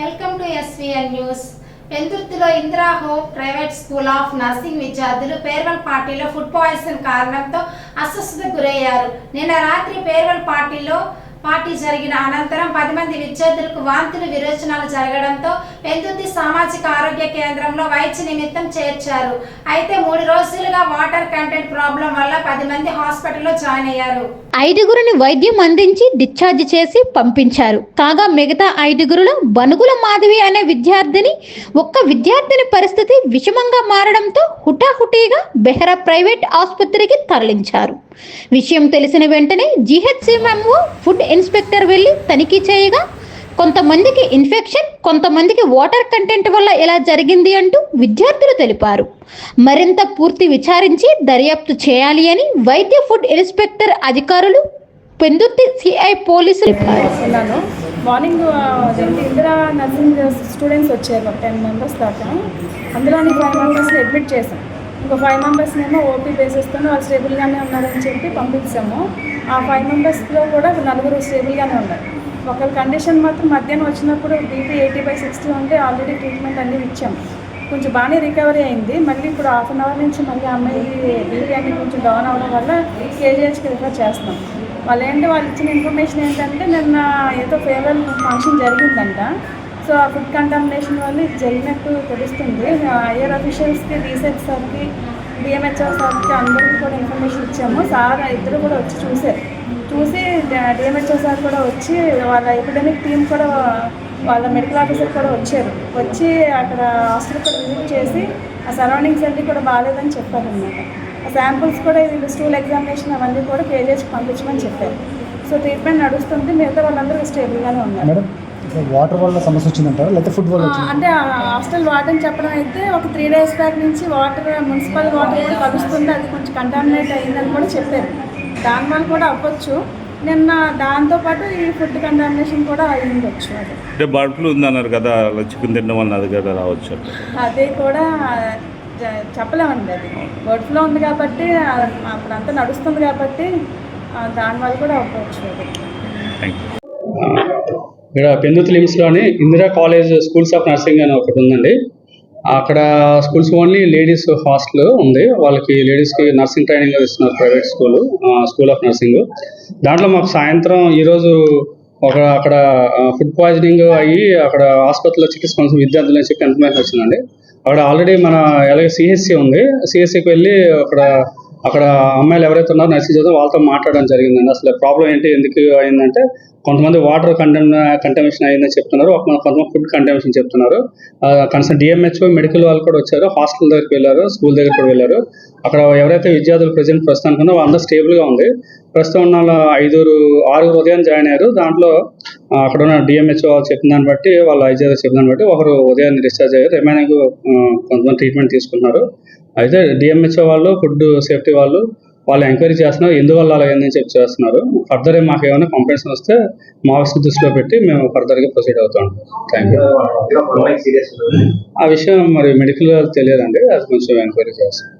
Welcome to SVN news పెందుర్తిలో Indira home private school of nursing విద్యార్థులు farewell పార్టీలో food poison కారణంతో అస్వస్థత గురయ్యారు. నిన్న రాత్రి పేర్వల్ పార్టీలో పార్టీ జరిగిన అనంతరం పది మంది విద్యార్థులకు వాంతులు విరోచనాలు జరగడంతో పెందుర్తి సామాజిక ఆరోగ్య కేంద్రంలో వైద్య నిమిత్తం చేర్చారు. అయితే మూడు రోజులుగా వాటర్ కంటెంట్ ప్రాబ్లం వల్ల పది మంది హాస్పిటల్లో జాయిన్ అయ్యారు. ఐదుగురిని వైద్యం అందించి డిశ్చార్జ్ చేసి పంపించారు. కాగా మిగతా ఐదుగురులో బనుగుల మాధవి అనే విద్యార్థిని ఒక్క విద్యార్థిని పరిస్థితి విషమంగా మారడంతో హుటాహుటీగా బెహ్రా ప్రైవేట్ ఆసుపత్రికి తరలించారు. విషయం తెలిసిన వెంటనే జిహెచ్సిఎంఓ ఫుడ్ ఇన్స్పెక్టర్ వెళ్ళి తనిఖీ చేయగా కొంతమందికి ఇన్ఫెక్షన్ కొంతమందికి వాటర్ కంటెంట్ వల్ల ఇలా జరిగింది అంటూ విద్యార్థులు తెలిపారు. మరింత పూర్తి విచారించి దర్యాప్తు చేయాలి అని వైద్య ఫుడ్ ఇన్స్పెక్టర్ అధికారులు పెందుర్తి సిఐ పోలీసులు తెలిపారు మార్నింగ్ ఇందిరా నర్సింగ్ స్టూడెంట్స్ వచ్చారు టెన్ మెంబర్స్ దాకా. అందులోని ఫైవ్ మెంబర్స్ అడ్మిట్ చేశాం. ఒక ఫైవ్ మెంబర్స్ ఏమో ఓపీ బేసిస్తూ వాళ్ళు స్టేబుల్గానే ఉన్నారని చెప్పి పంపించాము. ఆ ఫైవ్ మెంబర్స్లో కూడా నలుగురు స్టేబుల్గానే ఉన్నారు. ఒకరి కండిషన్ మాత్రం మధ్యాహ్నం వచ్చినప్పుడు బీపీ ఎయిటీ బై సిక్స్టీ ఉంటే ఆల్రెడీ ట్రీట్మెంట్ అన్నీ ఇచ్చాము కొంచెం బాగానే రికవరీ అయింది. మళ్ళీ ఇప్పుడు హాఫ్ అన్ అవర్ నుంచి మళ్ళీ అమ్మాయి బీపీ అన్ని కొంచెం డౌన్ అవ్వడం వల్ల కేజీహెచ్కి రిఫర్ చేస్తాం. వాళ్ళు ఏంటి వాళ్ళు ఇచ్చిన ఇన్ఫర్మేషన్ ఏంటంటే నిన్న ఏదో ఫేవర్ ఫంక్షన్ జరిగిందంట. సో ఆ ఫుడ్ కంటామినేషన్ వల్ల ఇది జరిగినట్టు తెలుస్తుంది. ఐఆర్ అఫీషియల్స్కి రీసెర్చ్ సార్కి డిఎంహెచ్ఆర్ సార్కి అందరికీ కూడా ఇన్ఫర్మేషన్ ఇచ్చాము. సార్ ఇద్దరు కూడా వచ్చి చూశారు చూసి డిఎంహెచ్ఆర్ సార్ కూడా వచ్చి వాళ్ళ ఎపిడమిక్ టీం కూడా వాళ్ళ మెడికల్ ఆఫీసర్ కూడా వచ్చారు. వచ్చి అక్కడ హాస్పిటల్ కూడా విజిట్ చేసి ఆ సరౌండింగ్స్ అన్నీ కూడా బాగాలేదని చెప్పారనమాట ఆ శాంపుల్స్ కూడా వీళ్ళు స్టూల్ ఎగ్జామినేషన్ అవన్నీ కూడా కేజీహెచ్కి పంపించమని చెప్పారు. సో ట్రీట్మెంట్ నడుస్తుంది. మిగతా వాళ్ళందరూ స్టేబుల్గానే ఉన్నారు. వాటర్ వల్ల సమస్య వచ్చిందంటారా? లేకపోతే ఫుడ్ వల్ల అంటే ఆ హాస్టల్ వాటర్ చెప్పడం అయితే ఒక త్రీ డేస్ బ్యాక్ నుంచి వాటర్ మున్సిపల్ వాటర్ కూడా కలుస్తుంది. అది కొంచెం కంటామినేట్ అయిందని కూడా చెప్పారు. దానివల్ల కూడా అవ్వచ్చు. నిన్న దాంతోపాటు ఈ ఫుడ్ కంటామినేషన్ కూడా అయి ఉండొచ్చు అది. అంటే బర్డ్ ఫ్లూ ఉందన్నారు కదా అలా చికెన్ తినడం వల్ల అది కూడా రావచ్చు అంటే. అదే కూడా చెప్పలేమండి అది. బర్డ్ ఫ్లో ఉంది కాబట్టి అప్పుడంతా నడుస్తుంది కాబట్టి దానివల్ల కూడా అవ్వచ్చు అది. థ్యాంక్ యూ ఇక్కడ పెందుతు లిమ్స్లోని Indira college schools of nursing అని ఒకటి ఉందండి. అక్కడ స్కూల్స్ ఓన్లీ లేడీస్ హాస్టల్ ఉంది. వాళ్ళకి లేడీస్కి నర్సింగ్ ట్రైనింగ్ ఇస్తున్నారు private school school of nursing. దాంట్లో మాకు సాయంత్రం ఈరోజు ఒక అక్కడ ఫుడ్ పాయిజనింగ్ అయ్యి అక్కడ ఆసుపత్రిలో చికిత్స పొందుతున్న విద్యార్థులు చెప్పి ఇన్ఫర్మేషన్ వచ్చిందండి. అక్కడ ఆల్రెడీ మన అలాగే సిహెచ్సి ఉంది. సిహెచ్సికి వెళ్ళి అక్కడ అక్కడ అమ్మాయిలు ఎవరైతే ఉన్నారో నర్సింగ్ చదువు వాళ్ళతో మాట్లాడడం జరిగిందండి. అసలు ప్రాబ్లం ఏంటి? ఎందుకు అయిందంటే కొంతమంది వాటర్ కంటెమ్ కంటమినేషన్ అయిందని చెప్తున్నారు. కొంతమంది ఫుడ్ కంటమినేషన్ చెప్తున్నారు. కన్సర్న్ డిఎంహెచ్ఓ మెడికల్ వాళ్ళు కూడా వచ్చారు. హాస్టల్ దగ్గరికి వెళ్ళారు స్కూల్ దగ్గర కూడా వెళ్ళారు. అక్కడ ఎవరైతే విద్యార్థులు ప్రజెంట్ ప్రస్తుతానికి ఉన్నారో అందరూ స్టేబుల్గా ఉంది. ప్రస్తుతం ఉన్న వాళ్ళ ఐదుగురు ఆరుగురు ఉదయం జాయిన్ అయ్యారు. దాంట్లో అక్కడ ఉన్న డిఎంహెచ్ఓ చెప్పిన దాన్ని బట్టి వాళ్ళ ఐజీఆర్ చెప్పిన దాన్ని బట్టి ఒకరు ఉదయాన్ని డిశ్చార్జ్ అయ్యారు. రిమైనింగ్ కొంతమంది ట్రీట్మెంట్ తీసుకున్నారు అయితే డిఎంహెచ్ఓ వాళ్ళు ఫుడ్ సేఫ్టీ వాళ్ళు వాళ్ళు ఎంక్వైరీ చేస్తున్నారు. ఎందువల్ల అలా ఏందని చెప్పి చేస్తున్నారు. ఫర్దర్ మాకు ఏమైనా కంప్లైంట్స్ వస్తే మా ఆఫీస్ దృష్టిలో పెట్టి మేము ఫర్దర్గా ప్రొసీడ్ అవుతాం. థ్యాంక్ యూ ఆ విషయం మరి మెడికల్ తెలియదండి. అది కొంచెం ఎంక్వైరీ చేస్తాం.